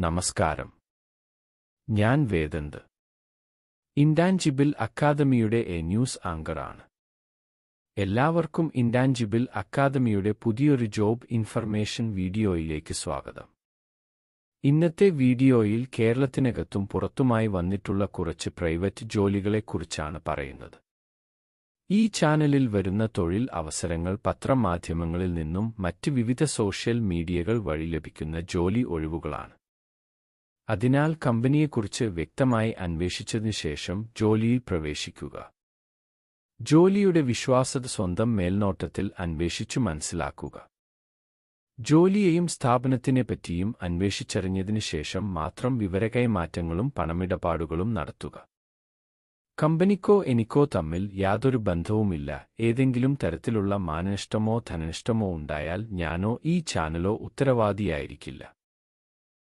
നമസ്കാരം. ഞാൻ വേദന്ത്. ഇൻഡാൻജിബിൾ അക്കാദമിയുടെ എ ന്യൂസ് ആങ്കറാണ്. എല്ലാവർക്കും ഇൻഡാൻജിബിൾ അക്കാദമിയുടെ പുതിയൊരു ജോബ് ഇൻഫർമേഷൻ വീഡിയോയിലേക്ക് സ്വാഗതം. ഇന്നത്തെ വീഡിയോയിൽ കേരളത്തിനകത്തും പുറത്തുമായി വന്നിട്ടുള്ള കുറച്ച് പ്രൈവറ്റ് ജോലികളെക്കുറിച്ചാണ് പറയുന്നത്. ഈ ചാനലിൽ വരുന്ന തൊഴിൽ അവസരങ്ങൾ പത്രമാധ്യമങ്ങളിൽ നിന്നും മറ്റ് വിവിധ സോഷ്യൽ മീഡിയകൾ വഴി ലഭിക്കുന്ന ജോലി ഒഴിവുകളാണ്. അതിനാൽ കമ്പനിയെക്കുറിച്ച് വ്യക്തമായി അന്വേഷിച്ചതിനു ശേഷം ജോലിയിൽ പ്രവേശിക്കുക. ജോലിയുടെ വിശ്വാസത സ്വന്തം മേൽനോട്ടത്തിൽ അന്വേഷിച്ചു മനസ്സിലാക്കുക. ജോലിയെയും സ്ഥാപനത്തിനെപ്പറ്റിയും അന്വേഷിച്ചറിഞ്ഞതിനു ശേഷം മാത്രം വിവരകൈമാറ്റങ്ങളും പണമിടപാടുകളും നടത്തുക. കമ്പനിക്കോ എനിക്കോ തമ്മിൽ യാതൊരു ബന്ധവുമില്ല. ഏതെങ്കിലും തരത്തിലുള്ള മാനനഷ്ടമോ ധനനഷ്ടമോ ഉണ്ടായാൽ ഞാനോ ഈ ചാനലോ ഉത്തരവാദിയായിരിക്കില്ല.